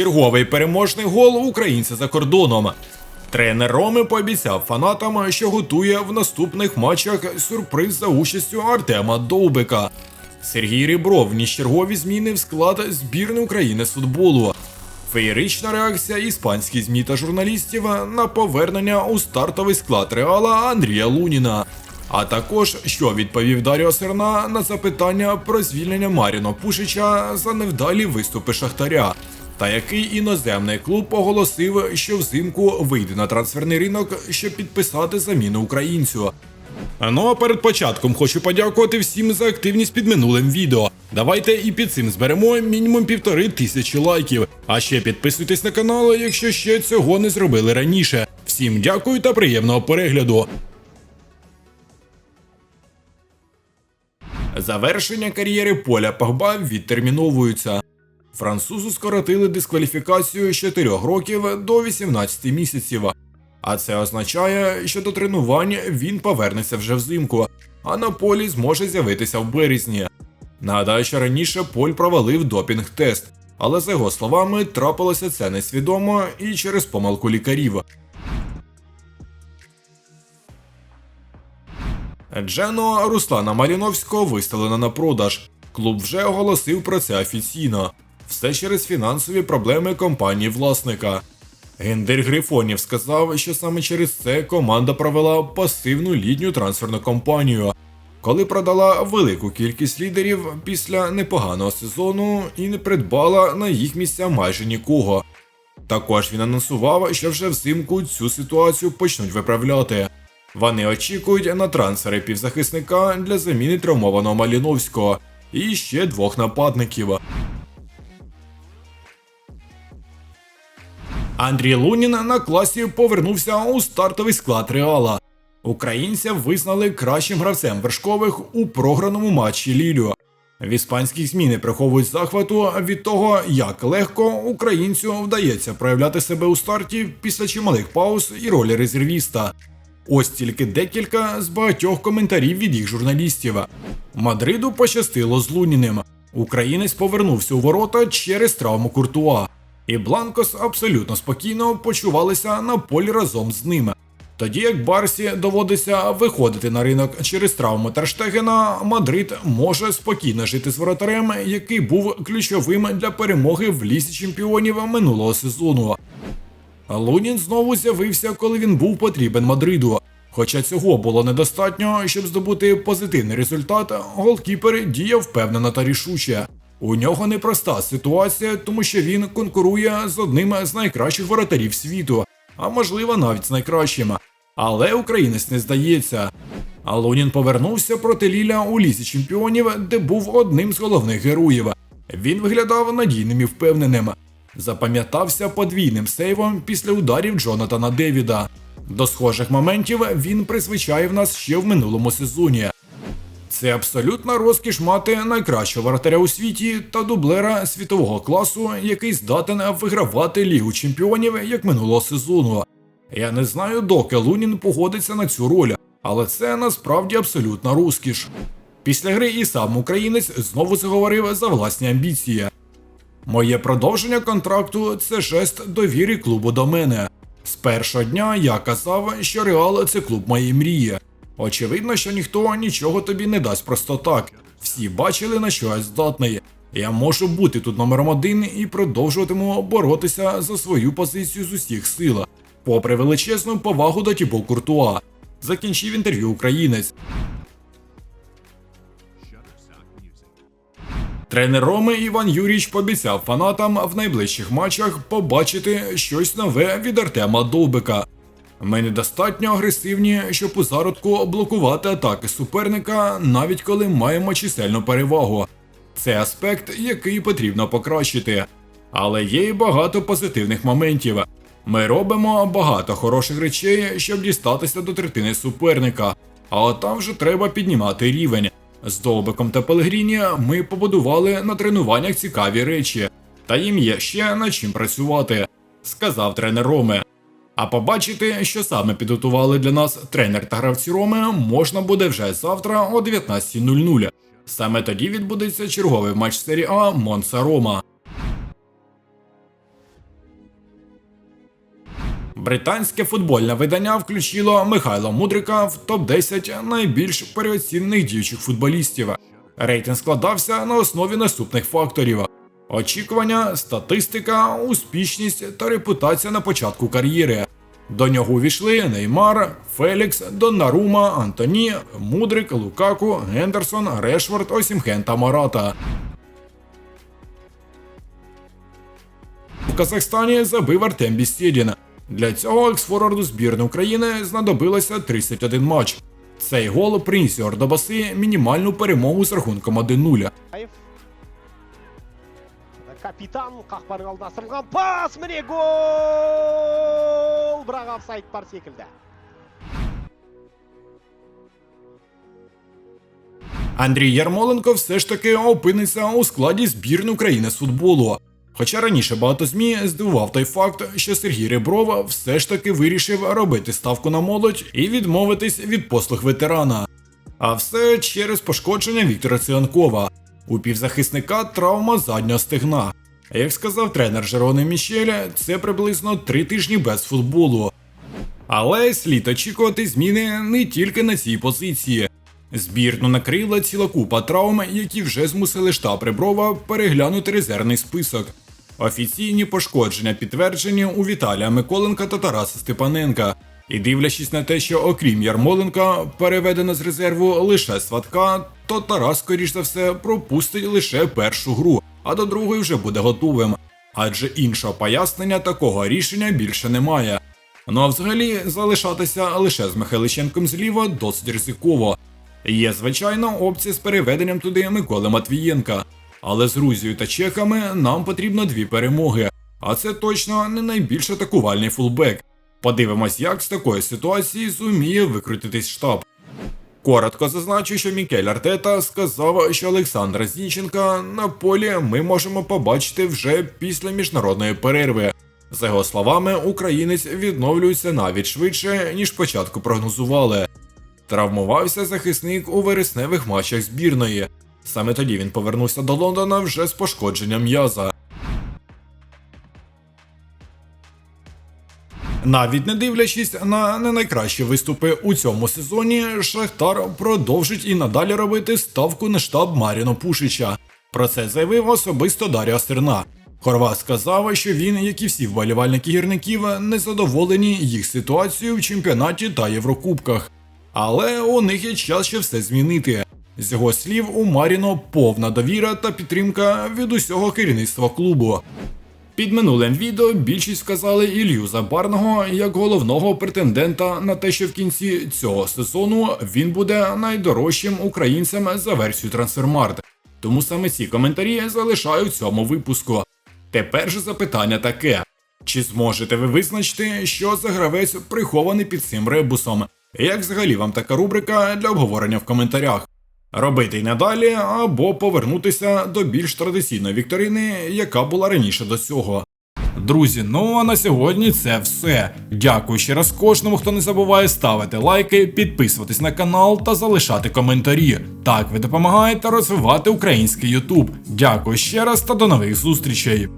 Черговий переможний гол українця за кордоном. Тренер Роми пообіцяв фанатам, що готує в наступних матчах сюрприз за участю Артема Довбика. Сергій Рібров вніс чергові зміни в склад збірної України з футболу. Феєрична реакція іспанських ЗМІ та журналістів на повернення у стартовий склад Реала Андрія Луніна. А також що відповів Даріо Серна на запитання про звільнення Маріно Пушича за невдалі виступи Шахтаря. Та який іноземний клуб оголосив, що взимку вийде на трансферний ринок, щоб підписати заміну українцю. Ну а перед початком хочу подякувати всім за активність під минулим відео. Давайте і під цим зберемо мінімум півтори тисячі лайків. А ще підписуйтесь на канал, якщо ще цього не зробили раніше. Всім дякую та приємного перегляду. Завершення кар'єри Поля Погба відтерміновуються. Французу скоротили дискваліфікацію з 4 років до 18 місяців. А це означає, що до тренувань він повернеться вже взимку, а на полі зможе з'явитися в березні. Нагадаю, що раніше Поль провалив допінг-тест, але за його словами трапилося це несвідомо і через помилку лікарів. Джено Руслана Маліновського виставлено на продаж. Клуб вже оголосив про це офіційно. Все через фінансові проблеми компанії власника. Гендер Грифонів сказав, що саме через це команда провела пасивну літню трансферну кампанію, коли продала велику кількість лідерів після непоганого сезону і не придбала на їх місця майже нікого. Також він анонсував, що вже взимку цю ситуацію почнуть виправляти. Вони очікують на трансфери півзахисника для заміни травмованого Маліновського і ще двох нападників. Андрій Лунін на класі повернувся у стартовий склад Реала. Українця визнали кращим гравцем вершкових у програному матчі Лілю. В іспанських ЗМІ не приховують захвату від того, як легко українцю вдається проявляти себе у старті після чималих пауз і ролі резервіста. Ось тільки декілька з багатьох коментарів від їх журналістів. Мадриду пощастило з Луніним. Українець повернувся у ворота через травму Куртуа, і Бланкос абсолютно спокійно почувалися на полі разом з ними. Тоді як Барсі доводиться виходити на ринок через травму Терштегена, Мадрид може спокійно жити з воротарем, який був ключовим для перемоги в лісі чемпіонів минулого сезону. Лунін знову з'явився, коли він був потрібен Мадриду. Хоча цього було недостатньо, щоб здобути позитивний результат, голкіпер діяв впевнено та рішуче. У нього непроста ситуація, тому що він конкурує з одним з найкращих воротарів світу, а можливо навіть з найкращим. Але українець не здається. А Лунін повернувся проти Ліля у лісі чемпіонів, де був одним з головних героїв. Він виглядав надійним і впевненим. Запам'ятався подвійним сейвом після ударів Джонатана Девіда. До схожих моментів він призвичаїв нас ще в минулому сезоні. Це абсолютна розкіш мати найкращого воротаря у світі та дублера світового класу, який здатен вигравати Лігу чемпіонів як минулого сезону. Я не знаю, доки Лунін погодиться на цю роль, але це насправді абсолютна розкіш. Після гри і сам українець знову заговорив за власні амбіції. Моє продовження контракту це жест довіри клубу до мене. З першого дня я казав, що Реал це клуб моєї мрії. Очевидно, що ніхто нічого тобі не дасть просто так. Всі бачили, на що я здатний. Я можу бути тут номером один і продовжуватиму боротися за свою позицію з усіх сил, попри величезну повагу до Тібо Куртуа. Закінчив інтерв'ю українець. Тренер Роми Іван Юріч пообіцяв фанатам в найближчих матчах побачити щось нове від Артема Довбика. Ми недостатньо агресивні, щоб у зародку блокувати атаки суперника, навіть коли маємо чисельну перевагу. Це аспект, який потрібно покращити. Але є й багато позитивних моментів. Ми робимо багато хороших речей, щоб дістатися до третини суперника, але там вже треба піднімати рівень. З Довбиком та Пелегріні ми побудували на тренуваннях цікаві речі, та їм є ще над чим працювати, сказав тренер Роми. А побачити, що саме підготували для нас тренер та гравці Роми, можна буде вже завтра о 19.00. Саме тоді відбудеться черговий матч серії А Монса Рома. Британське футбольне видання включило Михайла Мудрика в топ-10 найбільш переоцінених діючих футболістів. Рейтинг складався на основі наступних факторів: очікування, статистика, успішність та репутація на початку кар'єри. До нього увійшли Неймар, Фелікс, Доннарума, Антоні, Мудрик, Лукаку, Гендерсон, Решфорд, Осімхен та Марата. У Казахстані забив Артем Бістєдін. Для цього ексфорварду збірної України знадобилося 31 матч. Цей гол приніс Ордобаси мінімальну перемогу з рахунком 1-0. Аев. Капитан қақпаның алдына ысырылған пас міне гол бірақ офсайд бар секілді Андрій Ярмоленко все ж таки опиниться у складі збірної України з футболу. Хоча раніше багато ЗМІ здивував той факт, що Сергій Ребров все ж таки вирішив робити ставку на молодь і відмовитись від послуг ветерана. А все через пошкодження Віктора Циганкова. У півзахисника травма заднього стегна. Як сказав тренер Жерони Мішеля, це приблизно три тижні без футболу. Але слід очікувати зміни не тільки на цій позиції. Збірну накрила ціла купа травм, які вже змусили штаб Реброва переглянути резервний список. Офіційні пошкодження підтверджені у Віталія Миколенка та Тараса Степаненка. І дивлячись на те, що окрім Ярмоленка переведено з резерву лише сватка, то Тарас, скоріш за все, пропустить лише першу гру, а до другої вже буде готовим. Адже іншого пояснення такого рішення більше немає. Ну а взагалі залишатися лише з Михайличенком зліва досить ризиково. Є, звичайно, опція з переведенням туди Миколи Матвієнка. Але з Грузією та Чехами нам потрібно дві перемоги. А це точно не найбільш атакувальний фулбек. Подивимось, як з такої ситуації зуміє викрутитись штаб. Коротко зазначу, що Мікель Артета сказав, що Олександра Зінченка на полі ми можемо побачити вже після міжнародної перерви. За його словами, українець відновлюється навіть швидше, ніж спочатку прогнозували. Травмувався захисник у вересневих матчах збірної. Саме тоді він повернувся до Лондона вже з пошкодженням м'яза. Навіть не дивлячись на не найкращі виступи у цьому сезоні, Шахтар продовжить і надалі робити ставку на штаб Маріно Пушича. Про це заявив особисто Дар'я Стерна. Хорват сказав, що він, як і всі вболівальники гірників, не задоволені їх ситуацією в чемпіонаті та Єврокубках. Але у них є час ще все змінити. З його слів, у Маріно повна довіра та підтримка від усього керівництва клубу. Під минулим відео більшість вказали Ілью Забарного як головного претендента на те, що в кінці цього сезону він буде найдорожчим українцем за версію Трансфермарт. Тому саме ці коментарі залишаю в цьому випуску. Тепер же запитання таке: чи зможете ви визначити, що за гравець прихований під цим ребусом? Як взагалі вам така рубрика для обговорення в коментарях? Робити й надалі або повернутися до більш традиційної вікторини, яка була раніше до цього. Друзі, ну а на сьогодні це все. Дякую ще раз кожному, хто не забуває ставити лайки, підписуватись на канал та залишати коментарі. Так ви допомагаєте розвивати український Ютуб. Дякую ще раз та до нових зустрічей.